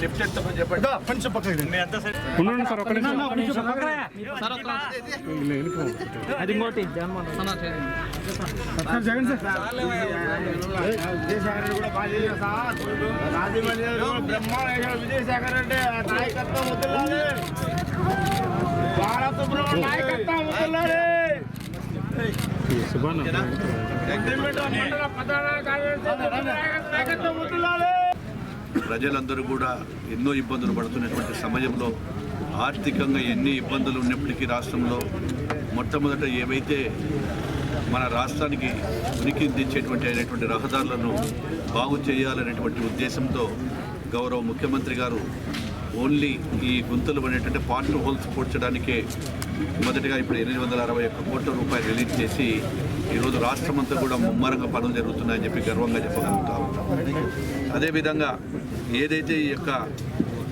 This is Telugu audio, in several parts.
లిఫ్ట్ ఎత్తమని చెప్పండి కొంచెం పక్కకి ఉండండి సార్ ఒక నిమిషం. అది ఇంకోటి సార్ జగన్ సార్ విజయసాగర్ కూడా బాగా చేశారు సార్ రాజమండ్రి బ్రహ్మ విజయసాగర్ అంటే నాయకత్వం వద్దు ప్రజలందరూ కూడా ఎన్నో ఇబ్బందులు పడుతున్నటువంటి సమయంలో ఆర్థికంగా ఎన్ని ఇబ్బందులు ఉన్నప్పటికీ రాష్ట్రంలో మొట్టమొదట ఏవైతే మన రాష్ట్రానికి ఉనికి తెచ్చేటువంటి అయినటువంటి రహదారులను బాగు చేయాలనేటువంటి ఉద్దేశంతో గౌరవ ముఖ్యమంత్రి గారు ఓన్లీ ఈ గుంతలు అనేటువంటి పార్ట్ హోల్స్ పూడ్చడానికే మొదటగా ఇప్పుడు ఎనిమిది వందల అరవై ఒక్క కోట్ల రూపాయలు రిలీజ్ చేసి ఈరోజు రాష్ట్రం అంతా కూడా ముమ్మరంగా పనులు జరుగుతున్నాయని చెప్పి గర్వంగా చెప్పగలుగుతా ఉంటాం. అదేవిధంగా ఏదైతే ఈ యొక్క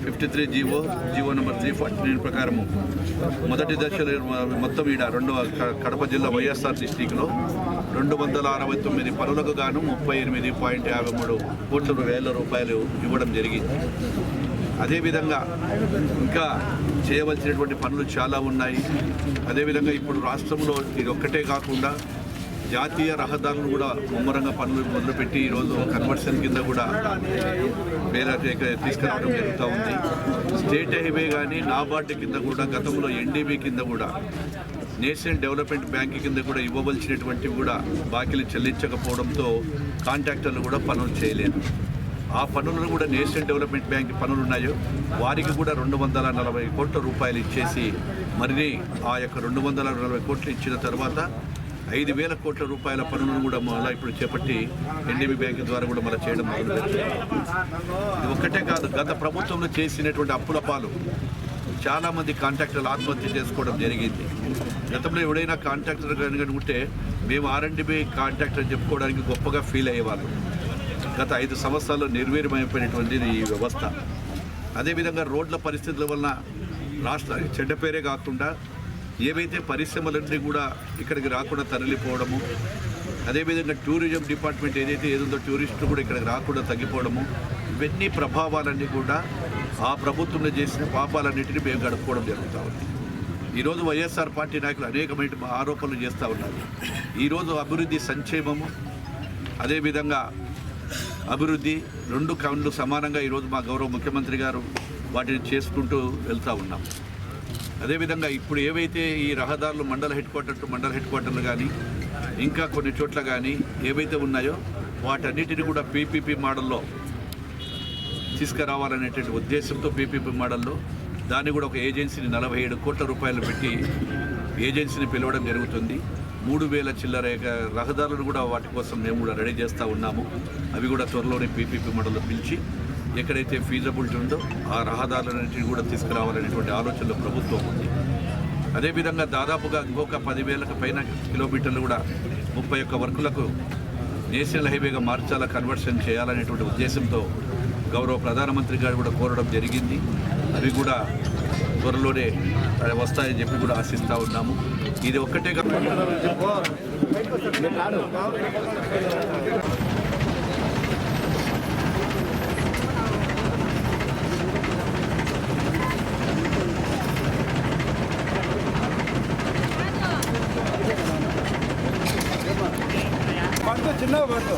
fifty three GO GO number three forty nine ప్రకారము మొదటి దశలో మొత్తం ఈడ రెండు క- కడప జిల్లా వైఎస్ఆర్ డిస్టిక్లో రెండు వందల అరవై తొమ్మిది పనులకు గాను ముప్పై ఎనిమిది పాయింట్ యాభై మూడు కోట్ల వేల రూపాయలు ఇవ్వడం జరిగింది. అదేవిధంగా ఇంకా చేయవలసినటువంటి పనులు చాలా ఉన్నాయి. అదేవిధంగా ఇప్పుడు రాష్ట్రంలో ఇది ఒక్కటే కాకుండా జాతీయ రహదారులు కూడా ముమ్మరంగా పనులు మొదలుపెట్టి ఈరోజు కన్వర్షన్ కింద కూడా వేరే తీసుకురావడం జరుగుతూ ఉంది. స్టేట్ హైవే కానీ నాబార్డు కింద కూడా గతంలో ఎన్డీబీ కింద కూడా నేషనల్ డెవలప్మెంట్ బ్యాంక్ కింద కూడా ఇవ్వవలసినటువంటివి కూడా బాకీలు చెల్లించకపోవడంతో కాంట్రాక్టర్లు కూడా పనులు చేయలేరు ఆ పనులను కూడా నేషనల్ డెవలప్మెంట్ బ్యాంక్ పనులు ఉన్నాయో వారికి కూడా రెండు వందల నలభై కోట్ల రూపాయలు ఇచ్చేసి మరి ఆ యొక్క రెండు వందల నలభై కోట్లు ఇచ్చిన తర్వాత ఐదు వేల కోట్ల రూపాయల పనులను కూడా మళ్ళీ ఇప్పుడు చేపట్టి ఎన్డీబీ బ్యాంక్ ద్వారా కూడా మళ్ళీ చేయడం మొదలుపెట్టారు ఇది ఒక్కటే కాదు గత ప్రభుత్వంలో చేసినటువంటి అప్పుల పాలు చాలామంది కాంట్రాక్టర్లు ఆత్మహత్య చేసుకోవడం జరిగింది. గతంలో ఎవడైనా కాంట్రాక్టర్ కనుక ఉంటే మేము ఆర్ఎండ్బి కాంట్రాక్టర్ చెప్పుకోవడానికి గొప్పగా ఫీల్ అయ్యేవాళ్ళం. గత ఐదు సంవత్సరాల్లో నిర్వీర్యమైపోయినటువంటి ఈ వ్యవస్థ. అదేవిధంగా రోడ్ల పరిస్థితుల వలన రాష్ట్ర చెడ్డ పేరే కాకుండా ఏవైతే పరిశ్రమలన్నీ కూడా ఇక్కడికి రాకుండా తరలిపోవడము అదేవిధంగా టూరిజం డిపార్ట్మెంట్ ఏదైతే ఏదుందో టూరిస్టులు కూడా ఇక్కడికి రాకుండా తగ్గిపోవడము ఇవన్నీ ప్రభావాలన్నీ కూడా ఆ ప్రభుత్వంలో చేసిన పాపాలన్నింటినీ మేము గడుపుకోవడం జరుగుతూ ఉంది. ఈరోజు వైఎస్ఆర్ పార్టీ నాయకులు అనేకమైన ఆరోపణలు చేస్తూ ఉన్నారు. ఈరోజు అభివృద్ధి సంక్షేమము అదేవిధంగా అభివృద్ధి రెండు కవులు సమానంగా ఈరోజు మా గౌరవ ముఖ్యమంత్రి గారు వాటిని చేసుకుంటూ వెళ్తూ ఉన్నాం. అదేవిధంగా ఇప్పుడు ఏవైతే ఈ రహదారులు మండల హెడ్ క్వార్టర్ టు మండల హెడ్ క్వార్టర్లు కానీ ఇంకా కొన్ని చోట్ల కానీ ఏవైతే ఉన్నాయో వాటన్నిటిని కూడా పీపీపీ మోడల్లో తీసుకురావాలనేటువంటి ఉద్దేశంతో పీపీపీ మోడల్లో దాన్ని కూడా ఒక ఏజెన్సీని నలభై ఏడు కోట్ల రూపాయలు పెట్టి ఏజెన్సీని పిలవడం జరుగుతుంది. మూడు వేల చిల్లర రహదారులను కూడా వాటి కోసం మేము కూడా రెడీ చేస్తూ ఉన్నాము. అవి కూడా త్వరలోనే పీపీపీ మోడల్లో పిలిచి ఎక్కడైతే ఫీజబిలిటీ ఉందో ఆ రహదారులన్నింటినీ కూడా తీసుకురావాలనేటువంటి ఆలోచనలో ప్రభుత్వం ఉంది. అదేవిధంగా దాదాపుగా ఇంకొక పదివేలకు పైన కిలోమీటర్లు కూడా ముప్పై ఒక్క వర్కులకు నేషనల్ హైవేగా మార్చాల కన్వర్షన్ చేయాలనేటువంటి ఉద్దేశంతో గౌరవ ప్రధానమంత్రి గారు కూడా కోరడం జరిగింది. అవి కూడా త్వరలోనే వస్తాయని చెప్పి కూడా ఆశిస్తూ ఉన్నాము. ఇది ఒక్కటే కాకుండా పట్టు.